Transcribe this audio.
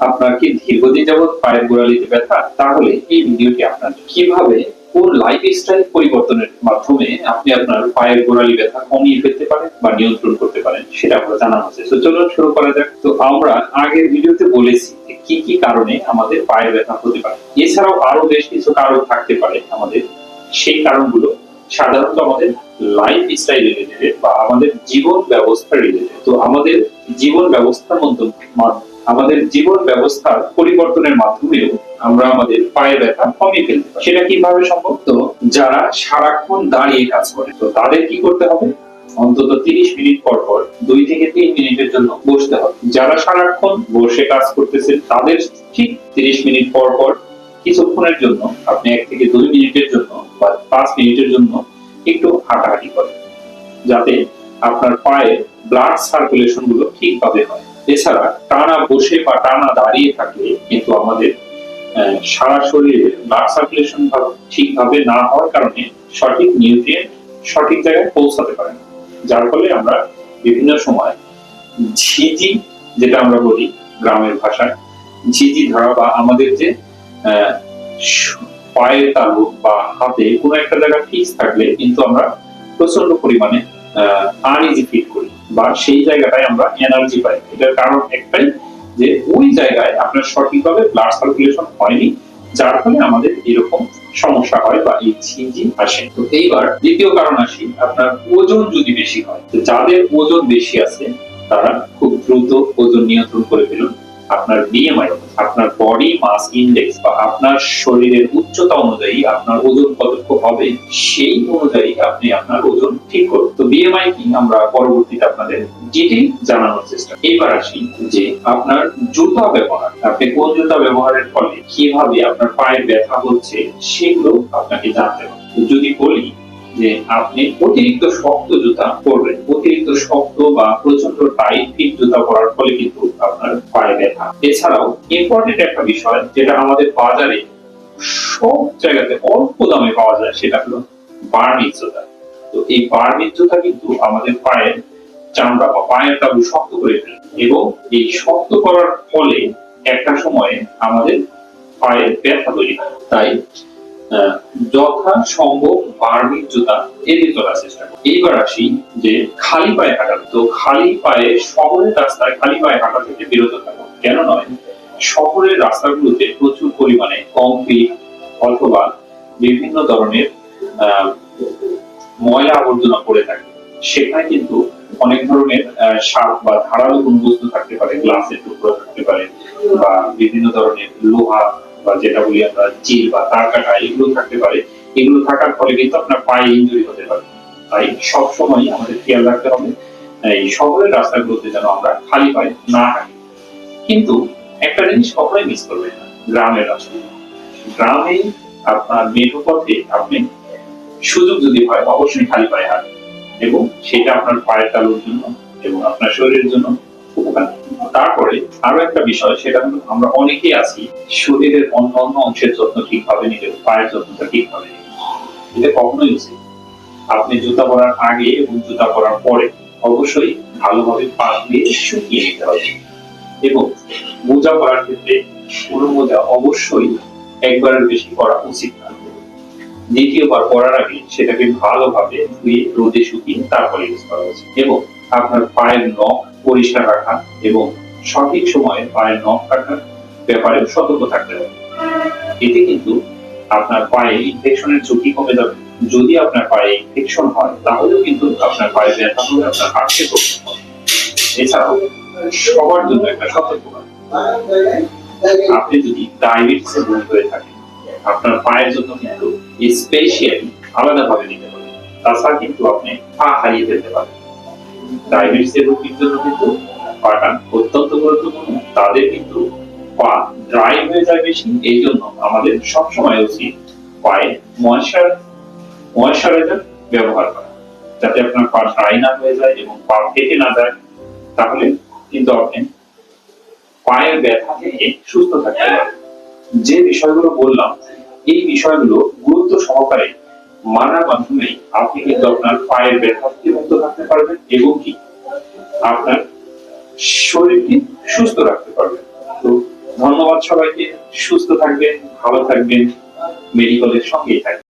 আপনার কি দীর্ঘদিন যাবৎ পায়ের গোড়ালিতে ব্যথা, তাহলে এই ভিডিওটি আপনার কীভাবে কোন লাইফ স্টাইল পরিবর্তনের মাধ্যমে আপনি আপনার পায়ের গোড়ালি ব্যথা কমিয়ে ফেলতে পারেন বা নিয়ন্ত্রণ করতে পারেন, সেটা আমরা জানানো হচ্ছে তো চলুন শুরু করা যাক। তো আমরা আগের ভিডিওতে বলেছি কি কি কারণে আমাদের পায়ের ব্যথা হতে পারে। এছাড়াও আরও বেশ কিছু কারণ থাকতে পারে আমাদের। সেই কারণগুলো সাধারণত আমাদের লাইফ স্টাইল রিলেটেড বা আমাদের জীবন ব্যবস্থা রিলেটেড তো আমাদের জীবন ব্যবস্থার মধ্যে আমাদের জীবন ব্যবস্থার পরিবর্তনের মাধ্যমেও আমরা আমাদের পায়ে ব্যথা কমিয়ে ফেলতে পারি। সেটা কীভাবে সম্ভব? তো যারা সারাক্ষণ দাঁড়িয়ে কাজ করে তো তাদের কি করতে হবে? অন্তত তিরিশ মিনিট পর পর দুই থেকে তিন মিনিটের জন্য বসতে হবে। যারা সারাক্ষণ বসে কাজ করতেছে তাদের ঠিক তিরিশ মিনিট পর পর কিছুক্ষণের জন্য আপনি এক থেকে দুই মিনিটের জন্য বা পাঁচ মিনিটের জন্য একটু হাঁটাহাঁটি করেন। যাতে আপনার পায়ের ব্লাড সার্কুলেশনগুলো ঠিকভাবে হয়। এছাড়া টানা বসে বা টানা দাঁড়িয়ে থাকলে কিন্তু আমাদের সারা শরীরে ব্লাড সার্কুলেশন ঠিকভাবে না হওয়ার কারণে সঠিক নিউট্রিয়েন্ট সঠিক জায়গায় পৌঁছাতে পারে না। যার ফলে আমরা বিভিন্ন সময় ঝিঝি, যেটা আমরা বলি গ্রামের ভাষায়, ঝিঝি ধরা বা আমাদের যে পায়ের তালু বা হাতে কোনো একটা জায়গা ফিক্স থাকলে কিন্তু আমরা প্রচণ্ড পরিমাণে আনইজি ফিল করি। বা সেই জায়গাটায় আমরা এনার্জি পাই। এটার কারণ একটাই যে ওই জায়গায় আপনার সঠিকভাবে ব্লাড সার্কুলেশন হয়নি, যার ফলে আমাদের এরকম সমস্যা হয় বা এই ঝিঝি আসে। তো এইবার দ্বিতীয় কারণ আসি, আপনার ওজন যদি বেশি হয় যাদের ওজন বেশি আছে, তারা খুব দ্রুত ওজন নিয়ন্ত্রণ করে ফেলুন। আপনার বিএমআই আপনার বডি মাস ইন্ডেক্স বা আপনার শরীরের উচ্চতা অনুযায়ী আপনার ওজন কতটুকু হবে, সেই অনুযায়ী আপনি আপনার ওজন ঠিক করুন। তো বিএমআই কি? আমরা পরবর্তীতে আপনাদের ডিটেইল জানানোর চেষ্টা। এবার আসি যে আপনার জুতা ব্যবহার, আপনি কোন জুতা ব্যবহারের ফলে কীভাবে আপনার পায়ের ব্যথা হচ্ছে, সেগুলো আপনাকে জানতে হবে। যদি বলি যে আপনি অতিরিক্ত শক্ত জুতা পরবেন। অতিরিক্ত শক্ত বা প্রচণ্ড টাইট ফিট জুতা পরার ফলে কিন্তু আপনার পায়ে ব্যথা। এছাড়াও ইম্পর্টেন্ট একটা বিষয় যেটা আমাদের বাজারে সব জায়গাতে অল্প দামে পাওয়া যায়, সেটা হলো বার্মিক জুতা। তো এই বার্মিক জুতা কিন্তু আমাদের পায়ের চামড়া বা পায়ের তালু শক্ত করে ফেলে এবং এই শক্ত করার ফলে একটা সময়ে আমাদের পায়ের ব্যথা তৈরি হয়। তাই যথা সম্ভব বার্মিক জুতা এড়িয়ে চলার চেষ্টা করুন এইবার আসি যে খালি পায়ে হাঁটা। তো খালি পায়ে, শহরের রাস্তায় খালি পায়ে হাঁটা থেকে বিরত থাকুন কেন নয়? শহরের রাস্তাগুলোতে প্রচুর পরিমাণে কংক্রিট, অথবা বিভিন্ন ধরনের ময়লা আবর্জনা পড়ে থাকে। সেখানে কিন্তু অনেক ধরনের সাপ বা ধারালো কোনো বস্তু থাকতে পারে, গ্লাসের টুকরো থাকতে পারে, বা বিভিন্ন ধরনের লোহা বা যেটা বলি আমরা চিল বা তার কাটা এগুলো থাকতে পারে। এগুলো থাকার ফলে কিন্তু আপনার পায়ে ইঞ্জুরি হতে পারে। তাই সব সময় আমাদের খেয়াল রাখতে হবে, এই শহরের রাস্তাগুলোতে যেন আমরা খালি পায়ে না হাঁটি। কিন্তু একটা জিনিস কখনোই মিস করবেন না গ্রামের রাস্তা গ্রামে আপনার মেঠো পথে আপনি সুযোগ যদি হয়, অবশ্যই খালি পায়ে হাঁটবেন। এবং সেটা আপনার পায়ের তালুর জন্য এবং আপনার শরীরের জন্য তারপরে আরও একটা বিষয়, সেটা হলো আমরা অনেকেই আছি, শরীরের অন্য অন্য অংশের যত্ন ঠিকভাবে নিতে, পায়ের যত্নটা ঠিকভাবে এটা কখনোই উচিত আপনি জুতা পরার আগে এবং জুতা পরার পরে অবশ্যই ভালোভাবে পা দিয়ে শুকিয়ে নিতে হবে। এবং মোজা পরার ক্ষেত্রে কোনো মোজা অবশ্যই একবারের বেশি পরা উচিত না। দ্বিতীয়বার পরার আগে সেটাকে ভালোভাবে ধুয়ে রোদে শুকিয়ে তারপরে ইউজ করা উচিত। এবং আপনার পায়ের নখ পরিষ্কার রাখা এবং সঠিক সময়ে পায়ের নখ কাটার ব্যাপারে সতর্ক থাকতে হবে। এতে কিন্তু আপনার পায়ে ইনফেকশনের ঝুঁকি কমে যাবে। যদি আপনার পায়ে ইনফেকশন হয়, তাহলেও কিন্তু আপনার পায়ে ব্যথা হলে আপনার হাঁটতে করতে হবে এছাড়াও, সবার জন্য একটা সতর্কতা আপনি যদি ডায়াবেটিসের রোগ হয়ে থাকেন, আপনার পায়ের জন্য কিন্তু স্পেশালি আলাদাভাবে নিতে পারেন। তাছাড়া কিন্তু আপনি পা হারিয়ে ফেলতে পারেন। ডায়াবেটিসের রোগীর জন্য কিন্তু পাটা অত্যন্ত গুরুত্বপূর্ণ। তাদের কিন্তু পা ড্রাই হয়ে যায় বেশি। এই জন্য আমাদের সবসময় উচিত পায়ে ব্যবহার করা। যাতে আপনার পা ড্রাই না হয়ে যায় এবং পা ফেটে না যায়। তাহলে কিন্তু আপনি পায়ের ব্যথা থেকে সুস্থ থাকতে পারবেন। যে বিষয়গুলো বললাম, এই বিষয়গুলো গুরুত্ব সহকারে মানার মাধ্যমে আপনি কিন্তু আপনার পায়ের ব্যথা থেকে মুক্ত থাকতে পারবেন এবং কি? আপনার শরীরকে সুস্থ রাখতে পারবেন। তো ধন্যবাদ সবাইকে সুস্থ থাকবেন ভালো থাকবেন মেডিকেলের সঙ্গেই থাকবেন।